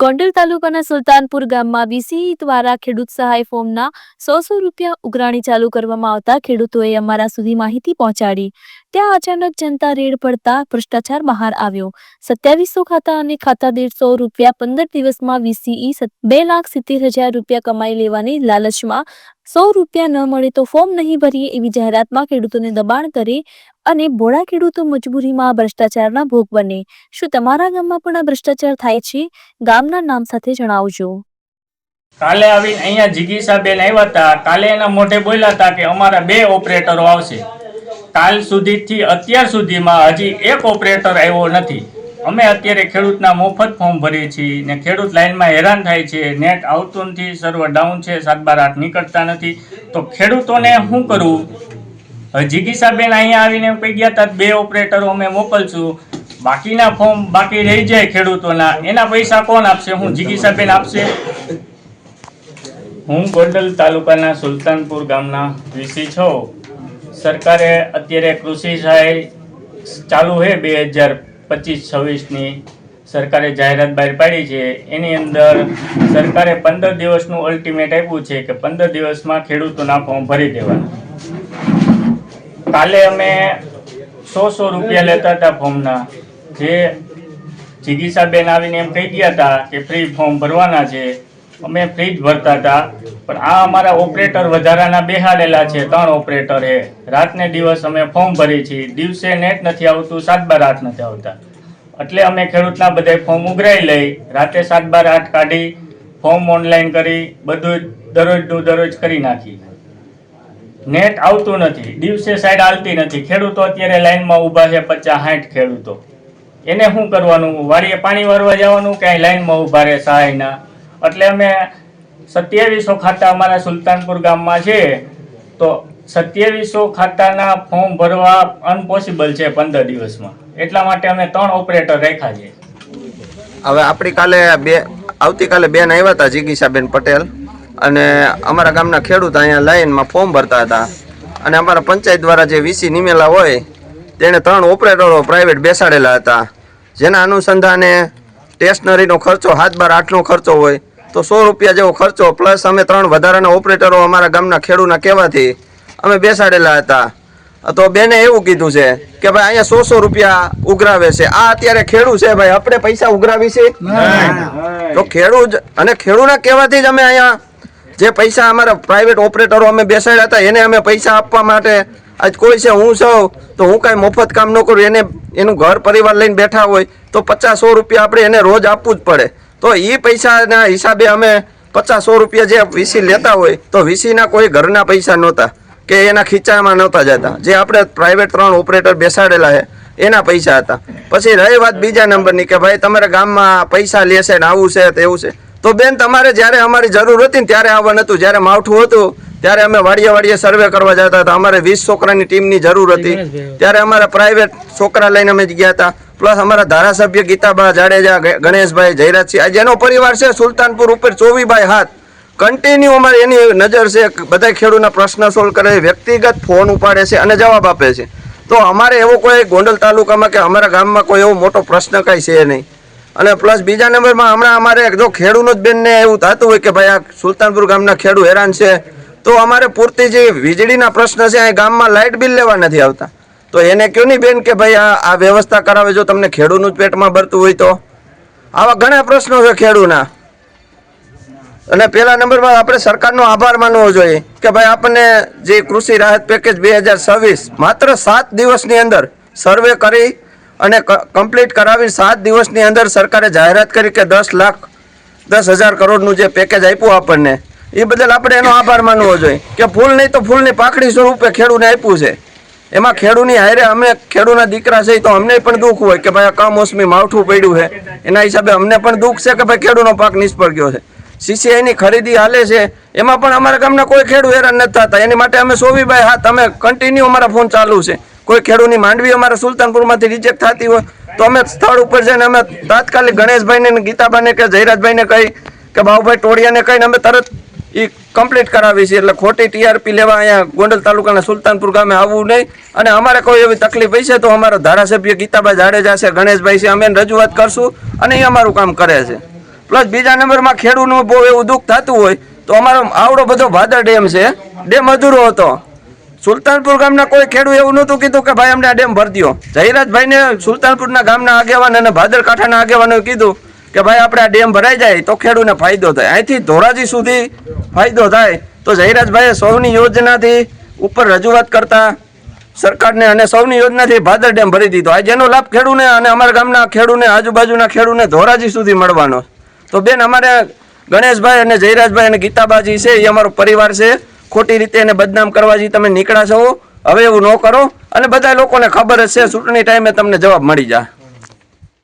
ગોંડલ તાલુકાના સુલતાનપુર ગામમાં વીસી દ્વારા ખેડૂત સહાય ફોર્મના સો સો રૂપિયા ઉઘરાણી ચાલુ કરવામાં આવતા ખેડૂતોએ અમારા સુધી માહિતી પહોંચાડી. ત્યાં અચાનક જનતા રેડ પડતા ભ્રષ્ટાચાર બહાર આવ્યો. સત્યાવીસો ખાતા અને ખાતા દીઠ રૂપિયા પંદર દિવસમાં વીસીઈ બે લાખ સિત્તેર હજાર રૂપિયા કમાઈ લેવાની લાલચમાં સો રૂપિયા ન મળે તો ફોર્મ નહીં ભરીએ એવી જાહેરાતમાં ખેડૂતોને દબાણ કરે અને ભોળા ખેડૂતો મજબૂરીમાં ભ્રષ્ટાચારના ભોગ બને. શું તમારા ગામમાં પણ આ ભ્રષ્ટાચાર થાય છે? ગામના નામ સાથે જણાવજો. કાલે આવી અહીંયા જિગીસાબેન આવ્યા હતા. કાલે એના મોઢે બોલ્યા હતા કે અમારા બે ઓપરેટરો આવશે. કાલ સુધીથી અત્યાર સુધીમાં હજી એક ઓપરેટર આવ્યો નથી. અમે અત્યારે ખેડૂતના મફત ફોર્મ ભરીએ છીએ ને ખેડૂત લાઈનમાં હેરાન થાય છે. નેટ આવતું નથી સર્વર ડાઉન છે સાત બાર આઠ નીકળતા નથી. તો ખેડૂતોને શું કરવું? જીગીસાબેન અહીંયા આવીને કહી ગયા હતા, બે ઓપરેટરો અમે મોકલશું. બાકીના ફોર્મ બાકી રહી જાય ખેડૂતોના. એના પૈસા કોણ આપશે? હું જીગીસાબેન આપશે. હું ગોંડલ તાલુકાના સુલતાનપુર ગામના વીસી છું. સરકારે અત્યારે કૃષિ સહાય ચાલુ છે બે હજાર પચીસ, છવ્વીસની સરકારે જાહેરાત બહાર પાડી છે. એની અંદર સરકારે પંદર દિવસનું અલ્ટિમેટ આપ્યું છે કે પંદર દિવસમાં ખેડૂતોના ફોર્મ ભરી દેવાના. કાલે અમે સો સો રૂપિયા લેતા હતા ફોર્મના. જે જિગીસાબેન આવીને એમ કહી ગયા હતા કે ફ્રી ફોર્મ ભરવાના છે. અમે ફ્રી જ ભરતા હતા, પણ આ અમારા ઓપરેટર વધારાના બેહાડેલા છે, ત્રણ ઓપરેટર એ. રાતને દિવસ અમે ફોર્મ ભરીએ છીએ. દિવસે નેટ નથી આવતું સાત બાર આઠ નથી આવતા. એટલે અમે ખેડૂતના બધા ફોર્મ ઉઘરાઈ લઈ, રાતે સાત બાર આઠ કાઢી, ફોર્મ ઓનલાઈન કરી, બધું દરરોજનું દરરોજ કરી નાખી. નેટ આવતું નથી, દિવસે સાઈડ હાલતી નથી. ખેડૂતો અત્યારે લાઈનમાં ઊભા છે પચાસ સાઠ ખેડૂતો. એને શું કરવાનું? વાડીએ પાણી વારવા જવાનું, ક્યાંય લાઈનમાં ઊભા રહે, સહાયના. એટલે અમે સત્યાવીસો ખાતા અમારા સુલતાનપુર ગામમાં છે. તો સત્યાવીસો ખાતાના ફોર્મ ભરવા અનપોસિબલ છે પંદર દિવસમાં. એટલા માટે અમે ત્રણ ઓપરેટર રાખ્યા છે. હવે આપણી કાલે બે, આવતીકાલે બેન આવ્યા હતા જિગીસાબેન પટેલ. અને અમારા ગામના ખેડૂત અહીંયા લાઈનમાં ફોર્મ ભરતા હતા. અને અમારા પંચાયત દ્વારા જે વીસી નિમેલા હોય, તેણે ત્રણ ઓપરેટરો પ્રાઇવેટ બેસાડેલા હતા. જેના અનુસંધાને સ્ટેશનરીનો ખર્ચો હાથ બાર આઠનો ખર્ચો હોય તો સો રૂપિયા જેવો ખર્ચો પ્લસ અમે ત્રણ વધારાના ઓપરેટરો અમારા ગામના ખેડૂના કહેવાથી અમે બેસાડેલા હતા. તો બેને એવું કીધું છે કે ભાઈ અહીંયા સો સો રૂપિયા ઉઘરાવે છે. આ અત્યારે ખેડૂ છે ભાઈ આપણે પૈસા ઉઘરાવી છે? તો ખેડૂત અને ખેડૂના કહેવાથી જ અમે અહીંયા જે પૈસા અમારા પ્રાઇવેટ ઓપરેટરો અમે બેસાડ્યા હતા એને અમે પૈસા આપવા માટે આજ કોઈ છે હું સૌ તો હું કાંઈ મફત કામ ન કરું એને એનું ઘર પરિવાર લઈને બેઠા હોય તો પચાસ સો રૂપિયા આપણે એને રોજ આપવું જ પડે. તો એ પૈસાના હિસાબે અમે પચાસ સો રૂપિયા જે વીસી લેતા હોય તો વીસીના કોઈ ઘરના પૈસા નહોતા કે એના ખીચામાં નહોતા જતા. જે આપણે પ્રાઇવેટ ત્રણ ઓપરેટર બેસાડેલા છે એના પૈસા હતા. પછી રહી વાત બીજા નંબરની કે ભાઈ તમારા ગામમાં પૈસા લેશે ને આવું છે તેવું છે. તો બેન તમારે જ્યારે અમારી જરૂર હતી ને ત્યારે આવવા નહોતું. જ્યારે માવઠું હતું ત્યારે અમે વાડીએ વાડીએ સર્વે કરવા જતા હતા. અમારે વીસ છોકરાની ટીમની જરૂર હતી. ત્યારે અમારા પ્રાઇવેટ છોકરા લઈને અમે ગયા હતા. પ્લસ અમારા ધારાસભ્ય ગીતાબા જાડેજા ગણેશભાઈ જયરાજસિંહ, આ જેનો પરિવાર છે, સુલતાનપુર ઉપર ચોવીભાઈ હાથ. કન્ટિન્યુ અમારે એની નજર છે બધા ખેડૂતના પ્રશ્ન સોલ્વ કરે, વ્યક્તિગત ફોન ઉપાડે છે અને જવાબ આપે છે. તો અમારે એવો કોઈ ગોંડલ તાલુકામાં કે અમારા ગામમાં કોઈ એવો મોટો પ્રશ્ન કાંઈ છે નહીં. અને પ્લસ બીજા નંબરમાં હમણાં અમારે જો ખેડૂનો જ બેનને એવું થતું હોય કે ભાઈ આ સુલતાનપુર ગામના ખેડૂ હેરાન છે, તો અમારે પૂરતી જે વીજળીના પ્રશ્ન છે, અહીં ગામમાં લાઇટ બિલ લેવા નથી આવતા. તો એને કહો નહીં બેન કે ભાઈ આ વ્યવસ્થા કરાવે જો તમને ખેડૂતનું પેટમાં ભરતું હોય તો? આવા ઘણા પ્રશ્નો છે ખેડૂતના અને પહેલા નંબરમાં આપણે સરકારનો આભાર માનવો જોઈએ કે ભાઈ આપણને જે કૃષિ રાહત પેકેજ બે હજાર છવ્વીસ માત્ર સાત દિવસની અંદર સર્વે કરી અને કમ્પ્લીટ કરાવી સાત દિવસની અંદર સરકારે જાહેરાત કરી કે દસ લાખ દસ હજાર કરોડનું જે પેકેજ આપ્યું આપણને એ બદલ આપણે એનો આભાર માનવો જોઈએ કે ફૂલ નહીં તો ફૂલની પાકડી સ્વરૂપે ખેડૂને આપ્યું છે. એમાં ખેડૂની હારે અમે ખેડૂના દીકરા છે તો અમને પણ દુઃખ હોય કે ભાઈ આ કમોસમી માવઠું પડ્યું છે. એના હિસાબે અમને પણ દુઃખ છે કે ભાઈ ખેડૂનો પાક નિષ્ફળ ગયો છે. સીસીઆઈની ખરીદી હાલે છે. એમાં પણ અમારા ગામના કોઈ ખેડૂત હેરાન નથી થતા. એની માટે અમે સોવીભાઈ હા, તમે કન્ટિન્યુ અમારા ફોન ચાલુ છે. કોઈ ખેડૂતની માંડવી અમારા સુલતાનપુરમાંથી રિજેક્ટ થતી હોય તો અમે સ્થળ ઉપર જઈને અમે તાત્કાલિક ગણેશભાઈને ગીતાબાને કે જયરાજભાઈને કહી કે ભાવભાઈ ટોળિયાને કહીને અમે તરત એ કમ્પ્લીટ કરાવી છે. એટલે ખોટી ટીઆરપી લેવા અહીંયા ગોંડલ તાલુકાના સુલતાનપુર ગામે આવવું નહીં. અને અમારે કોઈ એવી તકલીફ હશે તો અમારા ધારાસભ્ય ગીતાબા જાડેજા છે, ગણેશભાઈ છે, અમે રજૂઆત કરશું અને એ અમારું કામ કરે છે. પ્લસ બીજા નંબરમાં ખેડૂતનું બહુ એવું દુઃખ થતું હોય તો અમારો આવડો બધો ભાદર ડેમ છે. ડેમ અધૂરો હતો. સુલતાનપુર ગામના કોઈ ખેડૂત એવું નહોતું કીધું કે ભાઈ અમને આ ડેમ ભરી દ્યો. જયરાજભાઈને સુલતાનપુરના ગામના આગેવાન અને ભાદર કાંઠાના આગેવાનોએ કીધું કે ભાઈ આપણે આ ડેમ ભરાઈ જાય તો ખેડૂતને ફાયદો થાય. અહીંથી ધોરાજી સુધી ફાયદો થાય. તો જયરાજભાઈએ સૌની યોજનાથી ઉપર રજૂઆત કરતા સરકારને અને સૌની યોજનાથી ભાદર ડેમ ભરી દીધો. આ જેનો લાભ ખેડૂને અને અમારા ગામના ખેડૂને, આજુબાજુના ખેડૂને ધોરાજી સુધી મળવાનો. તો બેન, અમારે ગણેશભાઈ અને જયરાજભાઈ અને ગીતાબાજી છે, એ અમારો પરિવાર છે. ખોટી રીતે એને બદનામ કરવા જે તમે નીકળ્યા છો. હવે એવું ન કરો. અને બધા લોકોને ખબર જ છે, ચૂંટણી ટાઈમે તમને જવાબ મળી જાય.